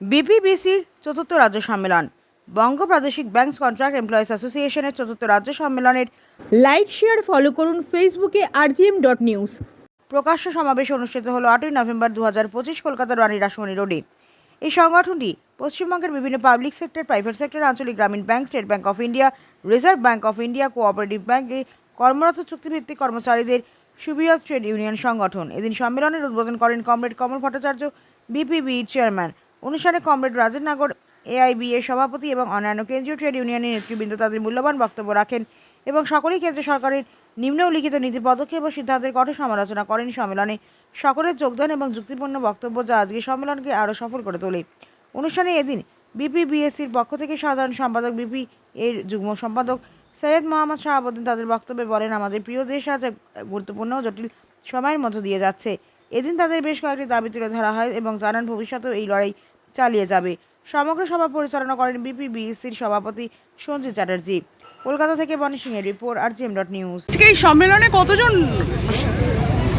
বিপিবিসির চতুর্থ রাজ্য সম্মেলন। বঙ্গ প্রাদেশিক ব্যাংকস কন্ট্রাক্ট এমপ্লয়িজ অ্যাসোসিয়েশনের চতুর্থ রাজ্য সম্মেলনের লাইক শেয়ার ফলো করুন ফেসবুকে আরজিএম ডট নিউজ প্রকাশ্য সমাবেশ অনুষ্ঠিত হল আটই নভেম্বর দু হাজার পঁচিশ কলকাতার রানী রাসমণি রোডে। এই সংগঠনটি পশ্চিমবঙ্গের বিভিন্ন পাবলিক সেক্টর প্রাইভেট সেক্টর আঞ্চলিক গ্রামীণ bank state bank of India reserve bank of India cooperative ব্যাংকে কর্মরত চুক্তিভিত্তিক কর্মচারীদের সুবৃহৎ ট্রেড ইউনিয়ন সংগঠন। এদিন সম্মেলনের উদ্বোধন করেন comrade Kamal Bhattacharya BPB chairman অনুষ্ঠানে কমরেড রাজেন নাগর এআইবি এর সভাপতি এবং অন্যান্য কেন্দ্রীয় ট্রেড ইউনিয়নের নেতৃবৃন্দ তাদের মূল্যবান বক্তব্য রাখেন এবং সকলেই কেন্দ্র সরকারের নিম্নলিখিত নীতি পদক্ষেপ ও সিদ্ধান্তের কঠোর সমালোচনা করেন সম্মেলনে। সকলের যোগদান এবং যুক্তিপূর্ণ বক্তব্য যা আজকে সম্মেলনকে আরও সফল করে তোলে। অনুষ্ঠানে এদিন বিপিবিএসসির পক্ষ থেকে সাধারণ সম্পাদক বিপি এর যুগ্ম সম্পাদক সৈয়দ মোহাম্মদ শাহাবুদ্দিন তাদের বক্তব্যে বলেন, আমাদের প্রিয় দেশ আজ গুরুত্বপূর্ণ জটিল সময়ের মধ্য দিয়ে যাচ্ছে। এদিন তাদের বেশ কয়েকটি দাবি তুলে ধরা হয় এবং জানান ভবিষ্যতেও এই লড়াই চালিয়ে যাবে। সমগ্র সভা পরিচালনা করেন বিপিবিএসসির সভাপতি সঞ্জিত চ্যাটার্জি। কলকাতা থেকে বনি সিং সিংহের report R GM dot news. আজকে এই সম্মেলনে কতজন?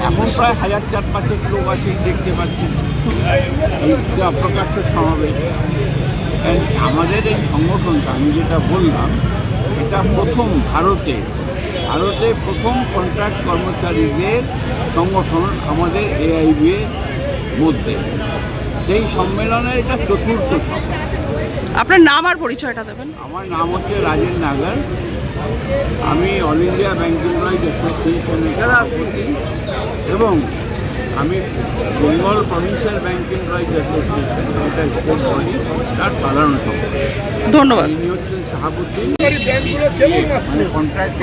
এখন প্রায় হাজার চার পাঁচেক লোক আছে দেখতে পাচ্ছি। প্রকাশ্য সমাবেশ। আমাদের এই সংগঠনটা আমি যেটা বললাম এটা প্রথম ভারতে ভারতে প্রথম কন্ট্রাক্ট কর্মচারীদের সংগঠন আমাদের এআইবি এর মধ্যে। সেই সম্মেলনের এটা চতুর্থ সম্মেলন। আপনার নাম আর পরিচয়টা দেবেন। আমার নাম হচ্ছে রাজেন নাগার আমি অল ইন্ডিয়া ব্যাংক এমপ্লয়িজ অ্যাসোসিয়েশনের সভাপতি এবং আমি Bengal provincial bank employees association এটা স্টেট বডি তার সাধারণ সম্পাদক। ধন্যবাদ। শাহাবুদ্দিন। মানে কন্ট্রাক্ট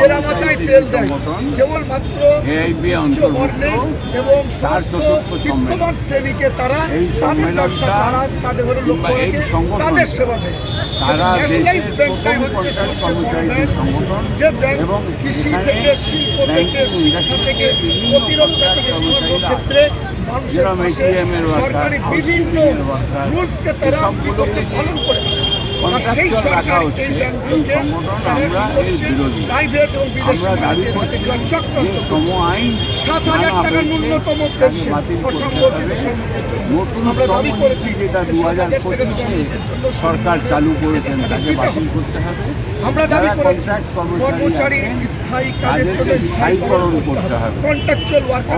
কেবলমাত্র এআইবি এবং তার চতুর্থ সম্মেলন। শ্রেণীকে তারা এই সম্মেলনটা এই সারা দেশের প্রথম কন্ট্রাক্ট সংগঠন কৃষি থেকে শিল্প থেকে শিক্ষা থেকে প্রতিরক্ষা থেকে মানুষের সরকারি বিভিন্ন রুলসকে তারা কি করছে পালন করে রাখা সরকার হচ্ছে এই এই সংগঠন আমরা এর বিরোধী। প্রাইভেট এবং বিদেশি আমরা দাবি করছি যে করছে। আইন সাত হাজার আনা টাকার হয়েছে, ন্যূনতম তাকে পেনশন বাতিল করতে হবে। নতুন আমরা দাবি যেটা দু হাজার হাজার পঁচিশে সরকার চালু করেছেন তাকে বাতিল করতে হবে। আমরা দাবি কন্ট্রাক্ট কর্মচারী স্থায়ী কাজের স্থায়ীকরণ করতে হবে।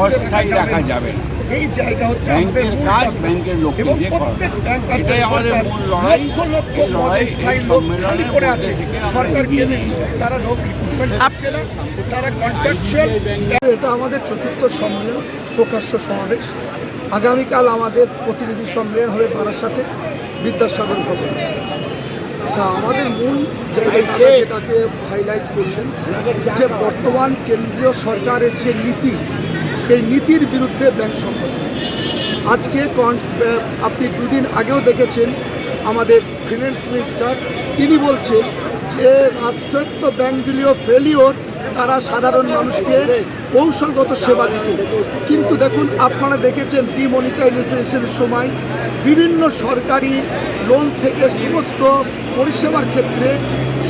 অস্থায়ী রাখা যাবে না। এই জায়গা হচ্ছে ব্যাংকের কাজ ব্যাংকের লোককে এবং প্রত্যেক ব্যাংক এটাই আমাদের মূল লড়াই। লক্ষ লড়াই স্থায়ী লোক খালি করে আছে। সরকার কেনে তারা লোক না তারা কন্ট্রাকচুয়াল এটা আমাদের চতুর্থ সম্মেলন প্রকাশ্য সমাবেশ। আগামীকাল আমাদের প্রতিনিধি সম্মেলন হবে বারাসাতে বিদ্যাসাগর ভবন। তা আমাদের মূল জায়গায় যেটাকে হাইলাইট করলেন যে বর্তমান কেন্দ্রীয় সরকারের যে নীতি এই নীতির বিরুদ্ধে ব্যাংক সংগঠন আজকে আপনি দুদিন আগেও দেখেছেন আমাদের ফিনান্স মিনিস্টার তিনি বলছেন যে রাষ্ট্রায়ত্ত ব্যাংকগুলিও ফেলিওর তারা সাধারণ মানুষকে কৌশলগত সেবা দিত। কিন্তু দেখুন, আপনারা দেখেছেন ডিমনিটাইজেশনের সময় বিভিন্ন সরকারি লোন থেকে সমস্ত পরিষেবার ক্ষেত্রে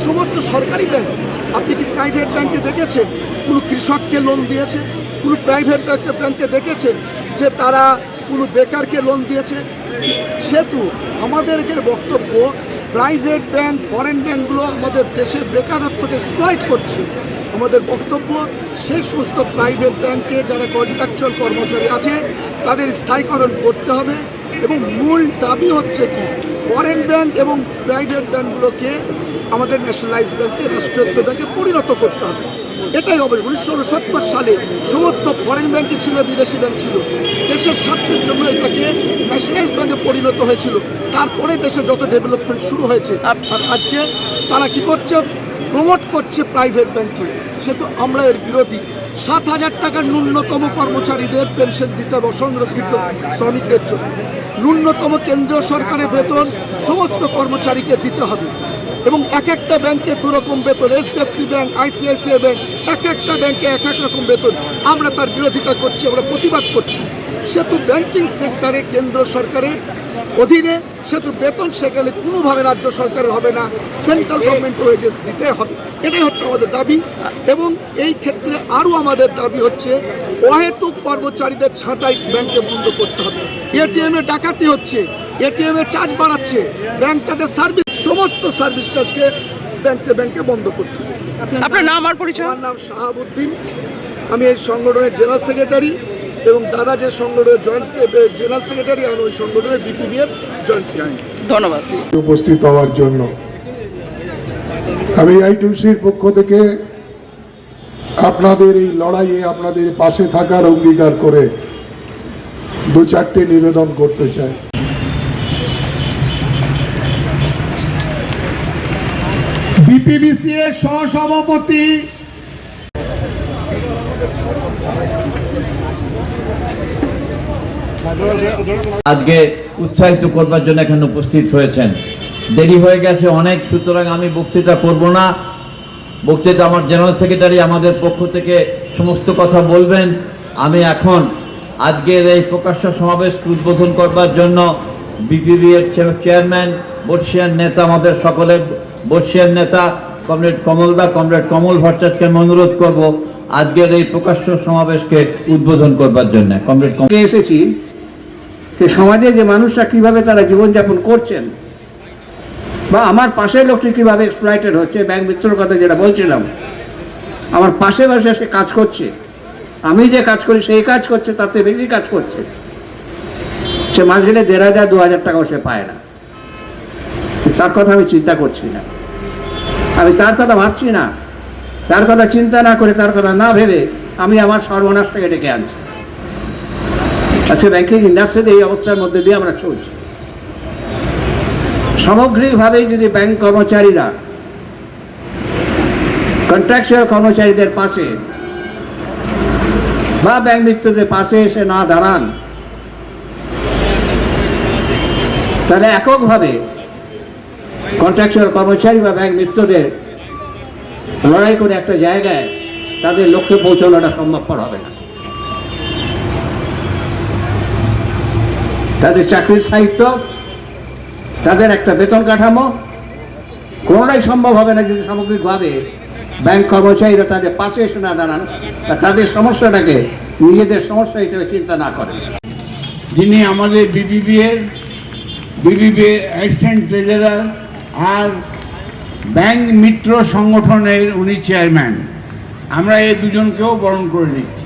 সমস্ত সরকারি ব্যাংক আপনি কি প্রাইভেট ব্যাংকে দেখেছেন? কোনো কৃষককে লোন দিয়েছে? কোনো প্রাইভেট ব্যাংকে দেখেছেন যে তারা কোনো বেকারকে লোন দিয়েছে? সেহেতু আমাদেরকে বক্তব্য প্রাইভেট ব্যাংক ফরেন ব্যাংকগুলো আমাদের দেশের বেকারত্বকে এক্সপ্লয়েট করছে। আমাদের বক্তব্য, সেই সমস্ত প্রাইভেট ব্যাংকে যারা কন্ট্রাকচুয়াল কর্মচারী আছে, তাদের স্থায়ীকরণ করতে হবে এবং মূল দাবি হচ্ছে কি? ফরেন ব্যাংক এবং প্রাইভেট ব্যাংকগুলোকে আমাদের ন্যাশনালাইজ ব্যাংকে রাষ্ট্রায়ত্ত ব্যাংকে পরিণত করতে হবে। এটাই হবে। উনিশশো উনসত্তর সালে সমস্ত ফরেন ব্যাংকে ছিল বিদেশি ব্যাংক ছিল। দেশের স্বার্থের জন্য এটাকে ন্যাশনালাইজ ব্যাংকে পরিণত হয়েছিল। তারপরে দেশে যত ডেভেলপমেন্ট শুরু হয়েছে আর আজকে তারা কি করছে? প্রমোট করছে প্রাইভেট ব্যাংকে সে তো আমরা এর বিরোধী। সাত হাজার টাকার ন্যূনতম কর্মচারীদের পেনশন দিতে হবে অসংরক্ষিত শ্রমিকদের জন্য। ন্যূনতম কেন্দ্রীয় সরকারের বেতন সমস্ত কর্মচারীকে দিতে হবে। এবং এক একটা ব্যাংকে দু রকম বেতন এইচডিএফসি ব্যাংক আইসিআইসিআই ব্যাংক, এক একটা ব্যাংকে এক এক রকম বেতন। আমরা তার বিরোধিতা করছি, আমরা প্রতিবাদ করছি। সেহেতু ব্যাংকিং সেক্টরে কেন্দ্র সরকারের অধীনে সেহেতু বেতন সেখানে কোনোভাবে রাজ্য সরকারের হবে না, সেন্ট্রাল গভর্নমেন্ট ওয়েজেস দিতে হবে। এটাই হচ্ছে আমাদের দাবি। এবং এই ক্ষেত্রে আরও আমাদের দাবি হচ্ছে, অহেতুক কর্মচারীদের ছাঁটাই ব্যাংকে বন্ধ করতে হবে। এটিএমে ডাকাতি হচ্ছে এটিএম এ চার্জ বাড়াচ্ছে ব্যাংক তাদের সার্ভিস সমস্ত সার্ভিস চার্জকে ব্যাংকে ব্যাংকে বন্ধ করতে হবে। আপনার নাম আর পরিচয়? আমার নাম শাহাবুদ্দিন। আমি এই সংগঠনের জেলা সেক্রেটারি এবং দাদা যে সংগঠনের জয়েন্ট জেনারেল সেক্রেটারি আমি ওই সংগঠনের বিপিবি এর জয়েন্ট সেক্রেটারি। ধন্যবাদ। উপস্থিত হওয়ার জন্য আমি আইটিউসির পক্ষ থেকে আপনাদের এই লড়াইয়ে আপনাদের পাশে থাকার অঙ্গীকার করে দু চারটে নিবেদন করতে চাই। বিপিবিসি এর সহসভাপতি আজকে উৎসাহিত করবার জন্য এখানে উপস্থিত হয়েছেন। দেরি হয়ে গেছে অনেক সুতরাং আমি বক্তৃতা করব না। বক্তৃতা আমার জেনারেল সেক্রেটারি আমাদের পক্ষ থেকে সমস্ত কথা বলবেন। আমি এখন আজকের এই প্রকাশ্য সমাবেশকে উদ্বোধন করবার জন্য বিপিবি এর চেয়ারম্যান, বর্ষিয়ান নেতা আমাদের সকলের বর্ষিয়ান নেতা কমরেড কমলদা কমরেড কমল ভট্টাচার্যকে আমি অনুরোধ করব আজকের এই প্রকাশ্য সমাবেশকে উদ্বোধন করবার জন্য। কমরেড কমল এসেছি যে সমাজে যে মানুষরা কীভাবে তারা জীবনযাপন করছেন বা আমার পাশের লোকটি কীভাবে এক্সপ্লয়েটেড হচ্ছে, ব্যাংক মিত্রর কথা যেটা বলছিলাম, আমার পাশে পাশে সে কাজ করছে। আমি যে কাজ করি, সেই কাজ করছে তাতে বেশি কাজ করছে। সে মাস গেলে দেড় হাজার, দু হাজার টাকাও সে পায় না। তার কথা আমি চিন্তা করছি না। আমি তার কথা ভাবছি না। তার কথা চিন্তা না করে তার কথা না ভেবে আমি আমার সর্বনাশটাকে ডেকে আনছি। আজকে ব্যাংকিং ইন্ডাস্ট্রিতে এই অবস্থার মধ্যে দিয়ে আমরা চলছি। সামগ্রিকভাবেই যদি ব্যাংক কর্মচারীরা কন্ট্রাকচুয়াল কর্মচারীদের পাশে বা ব্যাংক মিত্রদের পাশে এসে না দাঁড়ান। তাহলে এককভাবে কন্ট্রাকচুয়াল কর্মচারী বা ব্যাংক মিত্রদের লড়াই করে একটা জায়গায় তাদের লক্ষ্যে পৌঁছানোটা সম্ভবপর হবে না। তাদের চাকরির সাহিত্য তাদের একটা বেতন কাঠামো, কোনোটাই সম্ভব হবে না যদি সামগ্রিকভাবে ব্যাংক কর্মচারীরা তাদের পাশে এসে না দাঁড়ান তাদের সমস্যাটাকে নিজেদের সমস্যা হিসেবে চিন্তা না করেন। যিনি আমাদের বিবিবি এর বিবিবি অ্যাসিস্ট্যান্ট ট্রেজারার আর ব্যাংক মিত্র সংগঠনের উনি চেয়ারম্যান, আমরা এই দুজনকেও বরণ করে নিচ্ছি।